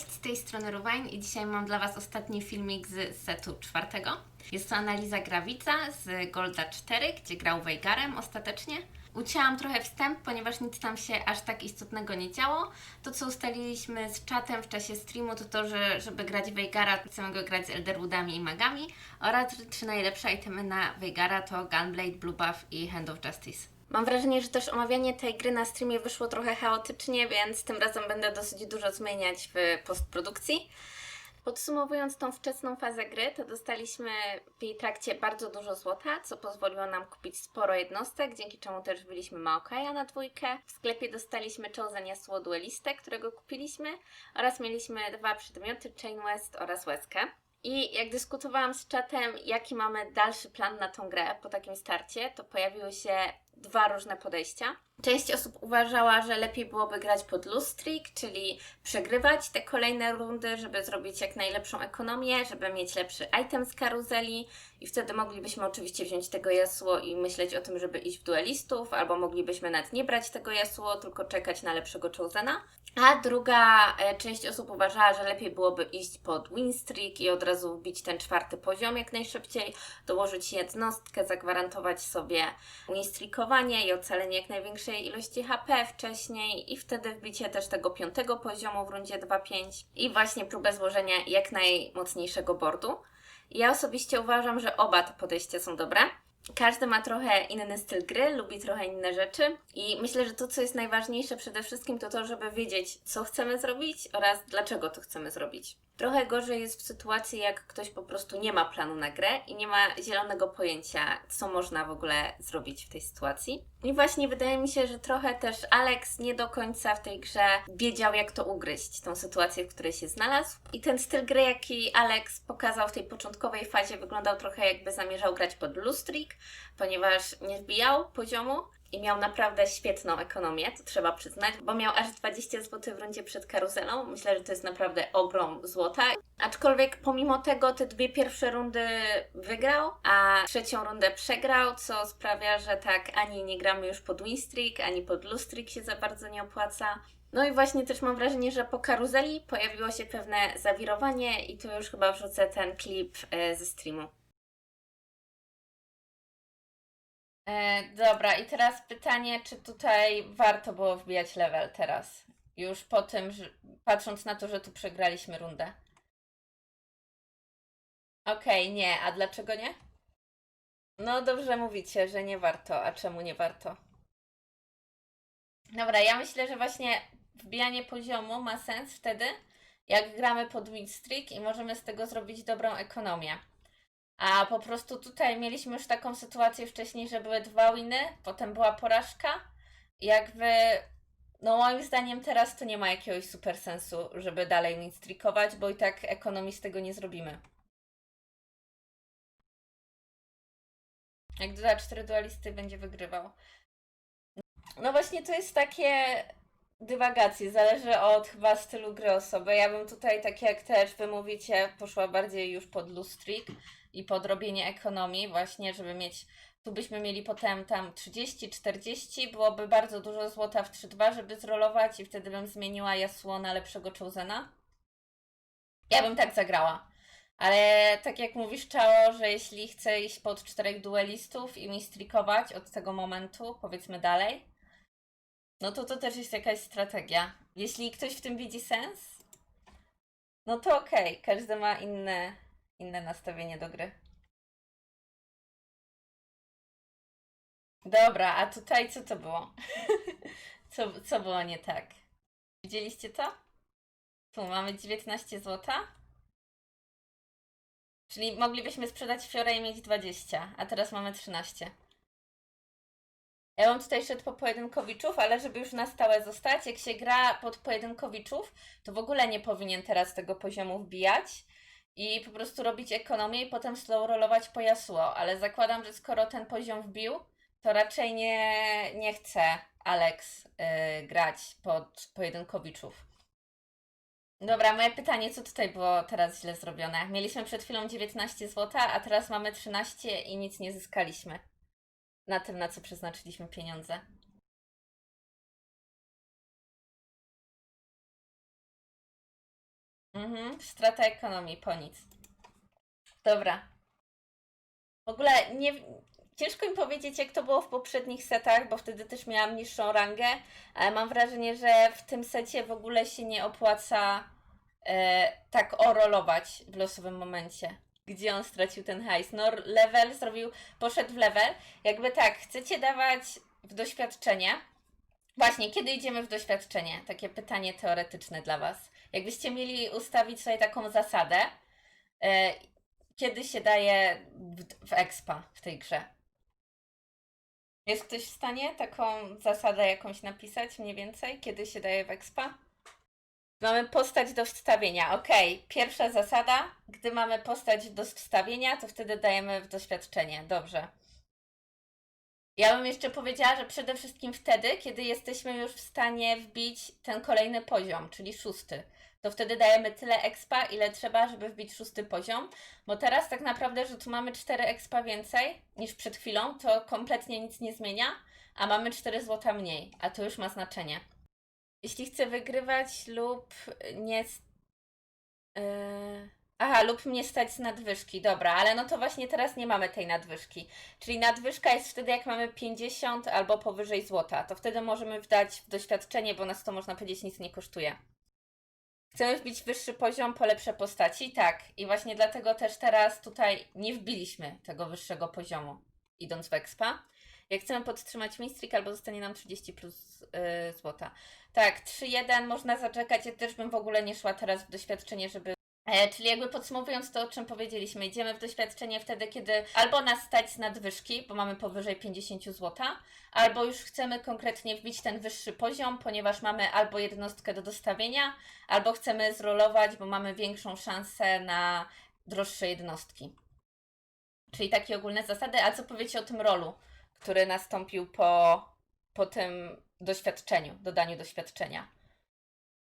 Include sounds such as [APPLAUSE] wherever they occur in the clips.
Cześć, z tej strony Ruwain i dzisiaj mam dla Was ostatni filmik z setu czwartego. Jest to analiza Gravica z Golda 4, gdzie grał Veigarem ostatecznie. Ucięłam trochę wstęp, ponieważ nic tam się aż tak istotnego nie działo. To, co ustaliliśmy z czatem w czasie streamu, to to, że żeby grać Veigara, to chcemy go grać z Elderwoodami i magami oraz trzy najlepsze itemy na Veigara to Gunblade, Blue Buff i Hand of Justice. Mam wrażenie, że też omawianie tej gry na streamie wyszło trochę chaotycznie, więc tym razem będę dosyć dużo zmieniać w postprodukcji. Podsumowując tą wczesną fazę gry, to dostaliśmy w jej trakcie bardzo dużo złota, co pozwoliło nam kupić sporo jednostek, dzięki czemu też wbiliśmy Maokaja na dwójkę. W sklepie dostaliśmy Chosen Jasło Duelistę, którego kupiliśmy oraz mieliśmy dwa przedmioty, Chain West oraz Łezkę. I jak dyskutowałam z czatem, jaki mamy dalszy plan na tą grę po takim starcie, to pojawiły się dwa różne podejścia. Część osób uważała, że lepiej byłoby grać pod loose streak, czyli przegrywać te kolejne rundy, żeby zrobić jak najlepszą ekonomię, żeby mieć lepszy item z karuzeli i wtedy moglibyśmy oczywiście wziąć tego jasło i myśleć o tym, żeby iść w duelistów, albo moglibyśmy nawet nie brać tego jasło, tylko czekać na lepszego Chosena. A druga e, część osób uważała, że lepiej byłoby iść pod win streak i od razu wbić ten czwarty poziom jak najszybciej, dołożyć jednostkę, zagwarantować sobie win streakowanie i ocalenie jak największej ilości HP wcześniej i wtedy wbicie też tego piątego poziomu w rundzie 2-5 i właśnie próbę złożenia jak najmocniejszego boardu. Ja osobiście uważam, że oba te podejścia są dobre. Każdy ma trochę inny styl gry, lubi trochę inne rzeczy i myślę, że to, co jest najważniejsze przede wszystkim, to to, żeby wiedzieć, co chcemy zrobić oraz dlaczego to chcemy zrobić. Trochę gorzej jest w sytuacji, jak ktoś po prostu nie ma planu na grę i nie ma zielonego pojęcia, co można w ogóle zrobić w tej sytuacji. I właśnie wydaje mi się, że trochę też Alex nie do końca w tej grze wiedział, jak to ugryźć, tą sytuację, w której się znalazł. I ten styl gry, jaki Alex pokazał w tej początkowej fazie, wyglądał trochę jakby zamierzał grać pod Lustrik, ponieważ nie wbijał poziomu i miał naprawdę świetną ekonomię, to trzeba przyznać, bo miał aż 20 zł w rundzie przed karuzelą. Myślę, że to jest naprawdę ogrom złota. Aczkolwiek pomimo tego te dwie pierwsze rundy wygrał, a trzecią rundę przegrał, co sprawia, że tak ani nie gramy już pod winstreak, ani pod lustreak się za bardzo nie opłaca. No i właśnie też mam wrażenie, że po karuzeli pojawiło się pewne zawirowanie i tu już chyba wrzucę ten klip e, ze streamu. E, dobra, i teraz pytanie, czy tutaj warto było wbijać level teraz? Już po tym, że, patrząc na to, że tu przegraliśmy rundę. Okej, nie. A dlaczego nie? No dobrze mówicie, że nie warto. A czemu nie warto? Dobra, ja myślę, że właśnie wbijanie poziomu ma sens wtedy, jak gramy pod win streak i możemy z tego zrobić dobrą ekonomię. A po prostu tutaj mieliśmy już taką sytuację wcześniej, że były dwa winy, potem była porażka. Jakby, no moim zdaniem teraz to nie ma jakiegoś super sensu, żeby dalej win streakować, bo i tak ekonomii z tego nie zrobimy. Jak doda cztery dualisty, będzie wygrywał. No właśnie to jest takie dywagacje, zależy od chyba stylu gry osoby. Ja bym tutaj, tak jak też wy mówicie, poszła bardziej już pod lustrik i pod robienie ekonomii właśnie, żeby mieć, tu byśmy mieli potem tam 30, 40, byłoby bardzo dużo złota w 3-2, żeby zrolować i wtedy bym zmieniła jasło na lepszego Chosena. Ja bym tak zagrała. Ale tak jak mówisz, Czao, że jeśli chcę iść pod czterech duelistów i mi strikować od tego momentu, powiedzmy dalej, no to to też jest jakaś strategia. Jeśli ktoś w tym widzi sens, no to okej, każdy ma inne, inne nastawienie do gry. Dobra, a tutaj co to było? [LAUGHS] co, co było nie tak? Widzieliście to? Tu mamy 19 złota. Czyli moglibyśmy sprzedać fiorę i mieć 20, a teraz mamy 13. Ja bym tutaj szedł po pojedynkowiczów, ale żeby już na stałe zostać, jak się gra pod pojedynkowiczów, to w ogóle nie powinien teraz tego poziomu wbijać i po prostu robić ekonomię i potem slow rollować po Yasuo, ale zakładam, że skoro ten poziom wbił, to raczej nie, nie chce Alex yy, grać pod pojedynkowiczów. Dobra, moje pytanie, co tutaj było teraz źle zrobione? Mieliśmy przed chwilą 19 zł, a teraz mamy 13 i nic nie zyskaliśmy na tym, na co przeznaczyliśmy pieniądze. Mhm, strata ekonomii, po nic. Dobra. W ogóle nie, ciężko mi powiedzieć, jak to było w poprzednich setach, bo wtedy też miałam niższą rangę, ale mam wrażenie, że w tym secie w ogóle się nie opłaca e, tak orolować w losowym momencie. Gdzie on stracił ten hajs? No, level zrobił, poszedł w level. Jakby tak, chcecie dawać w doświadczenie. Właśnie, kiedy idziemy w doświadczenie? Takie pytanie teoretyczne dla Was. Jakbyście mieli ustawić sobie taką zasadę, e, kiedy się daje w, w expa w tej grze? Jest ktoś w stanie taką zasadę jakąś napisać mniej więcej? Kiedy się daje w expa? Mamy postać do wstawienia. Ok, pierwsza zasada. Gdy mamy postać do wstawienia, to wtedy dajemy w doświadczenie. Dobrze. Ja bym jeszcze powiedziała, że przede wszystkim wtedy, kiedy jesteśmy już w stanie wbić ten kolejny poziom, czyli szósty. To wtedy dajemy tyle expa, ile trzeba, żeby wbić szósty poziom. Bo teraz tak naprawdę, że tu mamy 4 expa więcej niż przed chwilą, to kompletnie nic nie zmienia, a mamy 4 złota mniej, a to już ma znaczenie. Jeśli chcę wygrywać lub nie. Yy... Aha, lub mnie stać z nadwyżki, dobra, ale no to właśnie teraz nie mamy tej nadwyżki. Czyli nadwyżka jest wtedy, jak mamy 50 albo powyżej złota. To wtedy możemy wdać w doświadczenie, bo nas to można powiedzieć nic nie kosztuje. Chcemy wbić wyższy poziom po lepsze postaci? Tak. I właśnie dlatego też teraz tutaj nie wbiliśmy tego wyższego poziomu, idąc w expa. Jak chcemy podtrzymać mistrik, albo zostanie nam 30 plus yy, złota. Tak, 3-1 można zaczekać. Ja też bym w ogóle nie szła teraz w doświadczenie, żeby. E, czyli jakby podsumowując to, o czym powiedzieliśmy, idziemy w doświadczenie wtedy, kiedy albo nas stać z nadwyżki, bo mamy powyżej 50 zł, albo już chcemy konkretnie wbić ten wyższy poziom, ponieważ mamy albo jednostkę do dostawienia, albo chcemy zrolować, bo mamy większą szansę na droższe jednostki. Czyli takie ogólne zasady. A co powiecie o tym rolu, który nastąpił po, po tym doświadczeniu, dodaniu doświadczenia?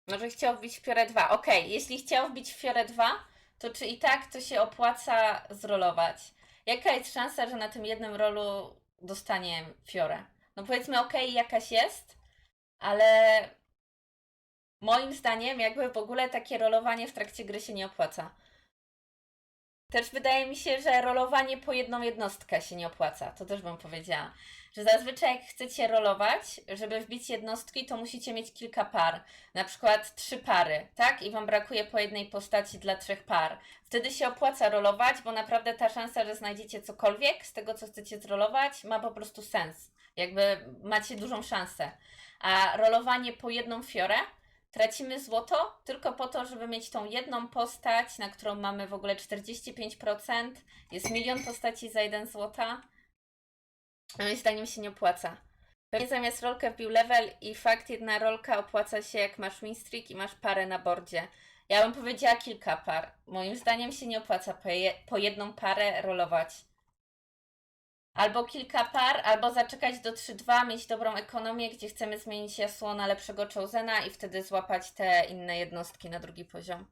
Może chciał wbić w Fiorę 2. Okej, jeśli chciał wbić w Fiorę 2, to czy i tak to się opłaca zrolować? Jaka jest szansa, że na tym jednym rolu dostanie Fiorę? No powiedzmy, okej, jakaś jest, ale moim zdaniem jakby w ogóle takie rolowanie w trakcie gry się nie opłaca. Też wydaje mi się, że rolowanie po jedną jednostkę się nie opłaca. To też bym powiedziała. Że zazwyczaj jak chcecie rolować, żeby wbić jednostki, to musicie mieć kilka par. Na przykład trzy pary, tak? I wam brakuje po jednej postaci dla trzech par. Wtedy się opłaca rolować, bo naprawdę ta szansa, że znajdziecie cokolwiek z tego, co chcecie zrolować, ma po prostu sens. Jakby macie dużą szansę. A rolowanie po jedną fiorę tracimy złoto tylko po to, żeby mieć tą jedną postać, na którą mamy w ogóle 45%. Jest milion postaci za jeden złota. Moim zdaniem się nie opłaca. Pewnie zamiast rolkę wbił level i fakt jedna rolka opłaca się jak masz win streak i masz parę na bordzie. Ja bym powiedziała kilka par. Moim zdaniem się nie opłaca po, je, po jedną parę rolować. Albo kilka par, albo zaczekać do 3-2, mieć dobrą ekonomię, gdzie chcemy zmienić jasło na lepszego Chosena i wtedy złapać te inne jednostki na drugi poziom.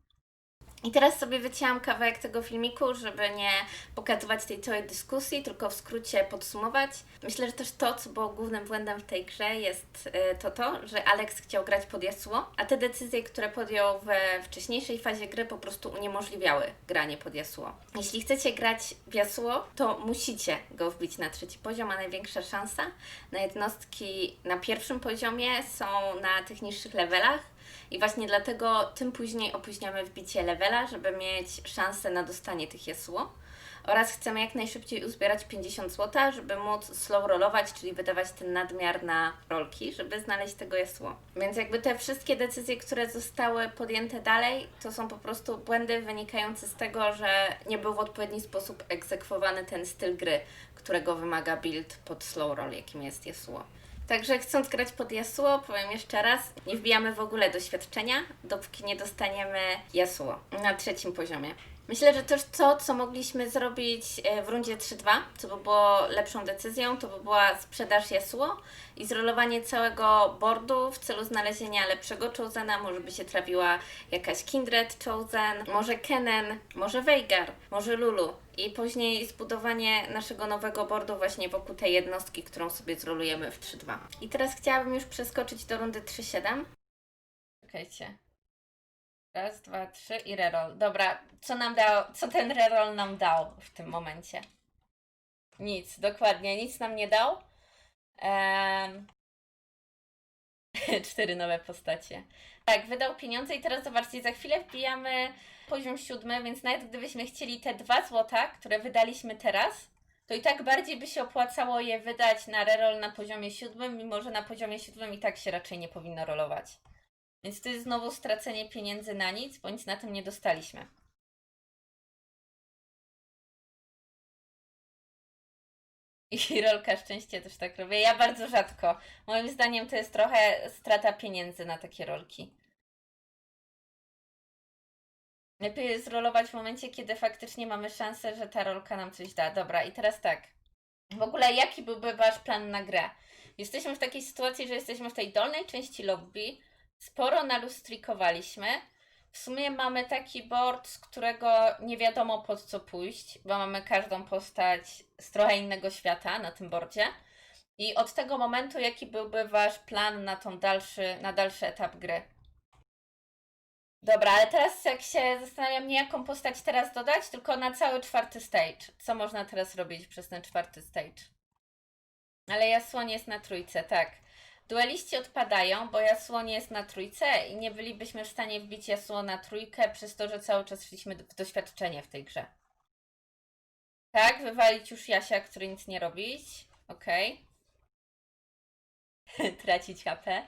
I teraz sobie wycięłam kawałek tego filmiku, żeby nie pokazywać tej całej dyskusji, tylko w skrócie podsumować. Myślę, że też to, co było głównym błędem w tej grze, jest y, to to, że Alex chciał grać pod Yasuo, a te decyzje, które podjął we wcześniejszej fazie gry, po prostu uniemożliwiały granie pod Yasuo. Jeśli chcecie grać w Yasuo, to musicie go wbić na trzeci poziom, a największa szansa na jednostki na pierwszym poziomie są na tych niższych levelach. I właśnie dlatego tym później opóźniamy wbicie levela, żeby mieć szansę na dostanie tych Yasuo. Oraz chcemy jak najszybciej uzbierać 50 zł, żeby móc slow rollować, czyli wydawać ten nadmiar na rolki, żeby znaleźć tego Yasuo. Więc jakby te wszystkie decyzje, które zostały podjęte dalej, to są po prostu błędy wynikające z tego, że nie był w odpowiedni sposób egzekwowany ten styl gry, którego wymaga build pod slow roll, jakim jest Yasuo. Także chcąc grać pod Yasuo, powiem jeszcze raz, nie wbijamy w ogóle doświadczenia, dopóki nie dostaniemy Yasuo na trzecim poziomie. Myślę, że też to, co mogliśmy zrobić e, w rundzie 3-2, co by było lepszą decyzją, to by była sprzedaż Yasuo i zrolowanie całego boardu w celu znalezienia lepszego Chosena. Może by się trafiła jakaś Kindred Chosen, może Kennen, może Veigar, może Lulu. I później zbudowanie naszego nowego boardu właśnie wokół tej jednostki, którą sobie zrolujemy w 3-2. I teraz chciałabym już przeskoczyć do rundy 3-7. Czekajcie. Raz, dwa, trzy i reroll. Dobra, co nam dał, co ten reroll nam dał w tym momencie? Nic, dokładnie, nic nam nie dał. Em, [LAUGHS] Cztery nowe postacie. Tak, wydał pieniądze i teraz zobaczcie, za chwilę wbijamy poziom siódmy, więc nawet gdybyśmy chcieli te dwa złota, które wydaliśmy teraz, to i tak bardziej by się opłacało je wydać na reroll na poziomie siódmym, mimo że na poziomie siódmym i tak się raczej nie powinno rolować. Więc to jest znowu stracenie pieniędzy na nic, bo nic na tym nie dostaliśmy. I [LAUGHS] rolka szczęście też tak robię. Ja bardzo rzadko. Moim zdaniem to jest trochę strata pieniędzy na takie rolki. Lepiej jest rolować w momencie, kiedy faktycznie mamy szansę, że ta rolka nam coś da. Dobra, i teraz tak. W ogóle jaki byłby wasz plan na grę? Jesteśmy w takiej sytuacji, że jesteśmy w tej dolnej części lobby. Sporo nalustrikowaliśmy. W sumie mamy taki board, z którego nie wiadomo pod co pójść, bo mamy każdą postać z trochę innego świata na tym boardzie. I od tego momentu, jaki byłby wasz plan na tą dalszy, na dalszy etap gry? Dobra, ale teraz jak się zastanawiam, nie jaką postać teraz dodać, tylko na cały czwarty stage. Co można teraz robić przez ten czwarty stage? Ale Jasłoń jest na trójce, tak. Dueliści odpadają, bo Jasłoń jest na trójce i nie bylibyśmy w stanie wbić Jasło na trójkę przez to, że cały czas szliśmy w doświadczenie w tej grze. Tak, wywalić już Jasia, który nic nie robić. Okej. [LAUGHS] Tracić HP.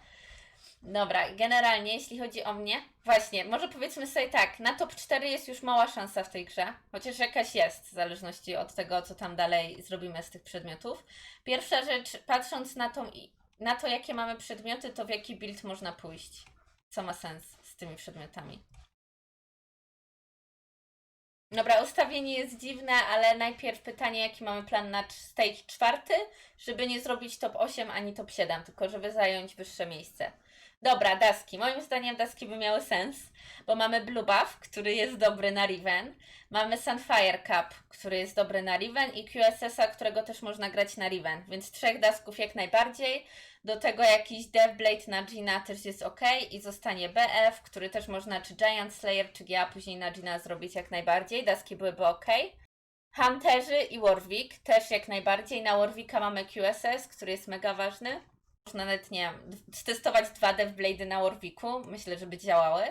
Dobra, generalnie jeśli chodzi o mnie, właśnie, może powiedzmy sobie tak, na top 4 jest już mała szansa w tej grze, chociaż jakaś jest, w zależności od tego, co tam dalej zrobimy z tych przedmiotów. Pierwsza rzecz, patrząc na, tą, na to, jakie mamy przedmioty, to w jaki build można pójść. Co ma sens z tymi przedmiotami. Dobra, ustawienie jest dziwne, ale najpierw pytanie, jaki mamy plan na stage czwarty, żeby nie zrobić top 8 ani top 7, tylko żeby zająć wyższe miejsce. Dobra, daski. Moim zdaniem daski by miały sens, bo mamy Blue Buff, który jest dobry na Riven, mamy Sunfire Cup, który jest dobry na Riven i QSS-a, którego też można grać na Riven, więc trzech dasków jak najbardziej. Do tego jakiś Deathblade na Gina też jest ok i zostanie BF, który też można czy Giant Slayer, czy GA później na Gina zrobić jak najbardziej. Daski byłyby ok. Hunterzy i Warwick też jak najbardziej. Na Warwicka mamy QSS, który jest mega ważny. Nawet, nie wiem, testować dwa Deathblade'y na Warwicku. Myślę, żeby działały.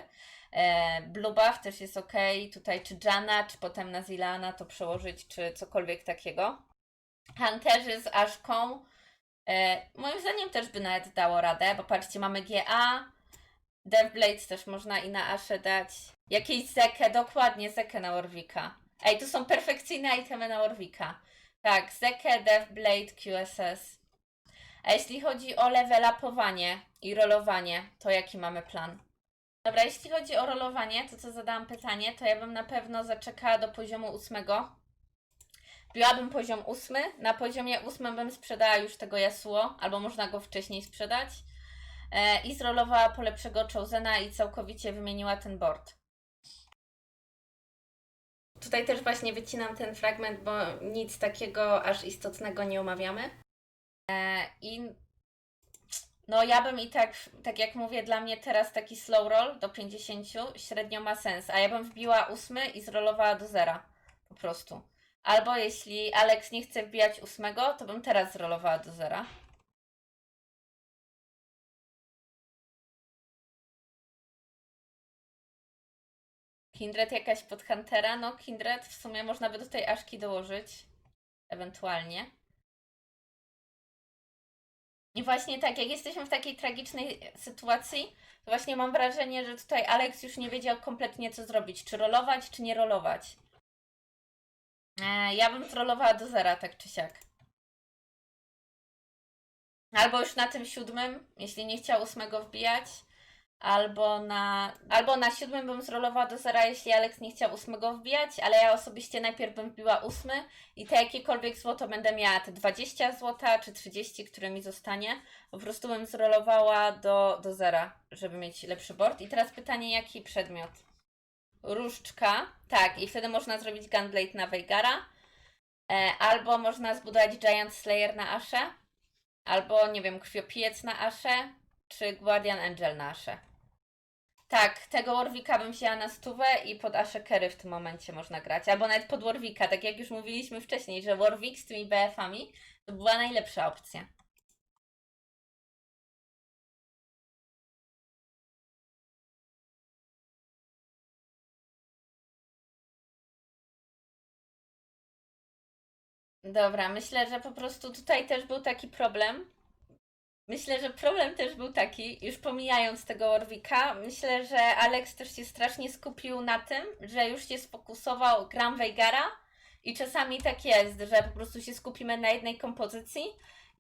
E, Blue Buff też jest ok. Tutaj czy Jana, czy potem na Zilana to przełożyć, czy cokolwiek takiego. Hunterzy z Aszką. E, moim zdaniem też by nawet dało radę, bo patrzcie, mamy GA, Deathblades też można i na Aszę dać. Jakieś Zekę, dokładnie Zekę na Warwicka. Ej, tu są perfekcyjne itemy na Warwicka. Tak, Zekę, Deathblade, QSS. A jeśli chodzi o level upowanie i rolowanie, to jaki mamy plan? Dobra, jeśli chodzi o rolowanie, to co zadałam pytanie, to ja bym na pewno zaczekała do poziomu ósmego. Biłabym poziom ósmy. Na poziomie ósmym bym sprzedała już tego Yasuo, albo można go wcześniej sprzedać. E, I zrolowała po lepszego Chosena i całkowicie wymieniła ten board. Tutaj też właśnie wycinam ten fragment, bo nic takiego aż istotnego nie omawiamy. I no ja bym i tak, tak jak mówię, dla mnie teraz taki slow roll do 50 średnio ma sens, a ja bym wbiła ósmy i zrolowała do zera. Po prostu. Albo jeśli Alex nie chce wbijać ósmego, to bym teraz zrolowała do zera. Kindred jakaś pod Huntera? No Kindred w sumie można by do tej Aszki dołożyć. Ewentualnie. I właśnie tak, jak jesteśmy w takiej tragicznej sytuacji, to właśnie mam wrażenie, że tutaj Alex już nie wiedział kompletnie co zrobić. Czy rolować, czy nie rolować. E, ja bym trollowała do zera, tak czy siak. Albo już na tym siódmym, jeśli nie chciał ósmego wbijać. Albo na, albo na siódmym bym zrolowała do zera, jeśli Alex nie chciał ósmego wbijać, ale ja osobiście najpierw bym wbiła ósmy i te jakiekolwiek złoto będę miała, te 20 złota czy 30, które mi zostanie, po prostu bym zrolowała do, do zera, żeby mieć lepszy board. I teraz pytanie, jaki przedmiot? Różdżka, tak, i wtedy można zrobić Gunblade na Veigara, e, albo można zbudować Giant Slayer na Aszę, albo, nie wiem, Krwiopijec na Aszę, czy Guardian Angel na Aszę. Tak, tego Warwicka bym wzięła na stówę i pod Ashekery w tym momencie można grać. Albo nawet pod Warwicka, tak jak już mówiliśmy wcześniej, że Warwick z tymi BF-ami to była najlepsza opcja. Dobra, myślę, że po prostu tutaj też był taki problem. Myślę, że problem też był taki, już pomijając tego Warwicka, myślę, że Alex też się strasznie skupił na tym, że już się sfokusował gram Veigara i czasami tak jest, że po prostu się skupimy na jednej kompozycji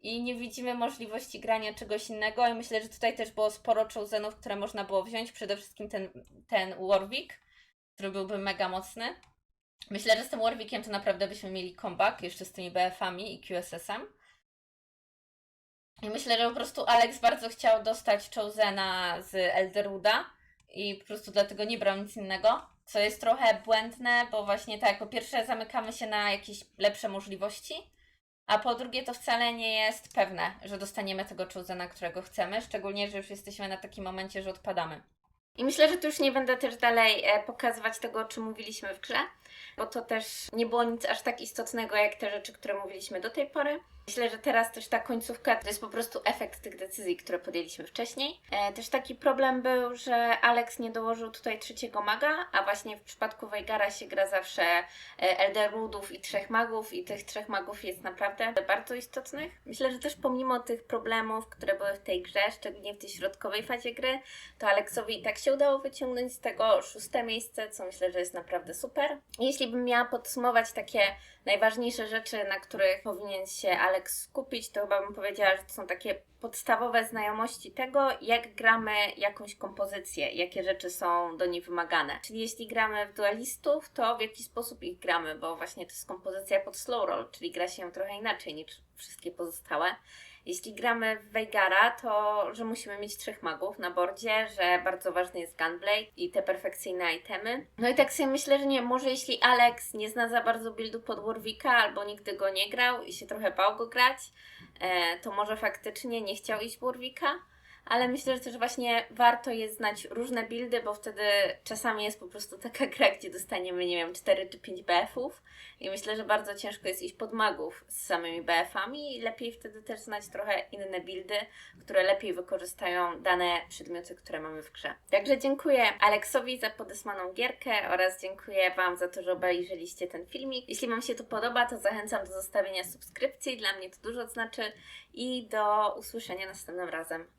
i nie widzimy możliwości grania czegoś innego i myślę, że tutaj też było sporo chosenów, które można było wziąć, przede wszystkim ten, ten Warwick, który byłby mega mocny. Myślę, że z tym Warwickiem to naprawdę byśmy mieli comeback, jeszcze z tymi BF-ami i QSS-em. I myślę, że po prostu Alex bardzo chciał dostać Chosena z Elderwooda i po prostu dlatego nie brał nic innego, co jest trochę błędne, bo właśnie tak, po pierwsze zamykamy się na jakieś lepsze możliwości, a po drugie to wcale nie jest pewne, że dostaniemy tego Chosena, którego chcemy, szczególnie, że już jesteśmy na takim momencie, że odpadamy. I myślę, że tu już nie będę też dalej e, pokazywać tego, o czym mówiliśmy w grze, bo to też nie było nic aż tak istotnego, jak te rzeczy, które mówiliśmy do tej pory. Myślę, że teraz też ta końcówka to jest po prostu efekt tych decyzji, które podjęliśmy wcześniej. E, też taki problem był, że Alex nie dołożył tutaj trzeciego maga, a właśnie w przypadku Veigara się gra zawsze e, Elderwoodów i trzech magów i tych trzech magów jest naprawdę bardzo istotnych. Myślę, że też pomimo tych problemów, które były w tej grze, szczególnie w tej środkowej fazie gry, to Alexowi i tak się udało wyciągnąć z tego szóste miejsce, co myślę, że jest naprawdę super. Jeśli bym miała podsumować takie najważniejsze rzeczy, na których powinien się Alex skupić, to chyba bym powiedziała, że to są takie podstawowe znajomości tego, jak gramy jakąś kompozycję, jakie rzeczy są do niej wymagane. Czyli jeśli gramy w dualistów, to w jaki sposób ich gramy, bo właśnie to jest kompozycja pod slow roll, czyli gra się ją trochę inaczej niż wszystkie pozostałe. Jeśli gramy w Veigara, to że musimy mieć trzech magów na bordzie, że bardzo ważny jest Gunblade i te perfekcyjne itemy. No i tak sobie myślę, że nie, może jeśli Alex nie zna za bardzo buildu pod Warwicka albo nigdy go nie grał i się trochę bał go grać, e, to może faktycznie nie chciał iść Warwicka. Ale myślę, że też właśnie warto jest znać różne buildy, bo wtedy czasami jest po prostu taka gra, gdzie dostaniemy, nie wiem, 4 czy 5 BF-ów i myślę, że bardzo ciężko jest iść pod magów z samymi BF-ami i lepiej wtedy też znać trochę inne buildy, które lepiej wykorzystają dane przedmioty, które mamy w grze. Także dziękuję Aleksowi za podesłaną gierkę oraz dziękuję Wam za to, że obejrzeliście ten filmik. Jeśli Wam się to podoba, to zachęcam do zostawienia subskrypcji, dla mnie to dużo znaczy i do usłyszenia następnym razem.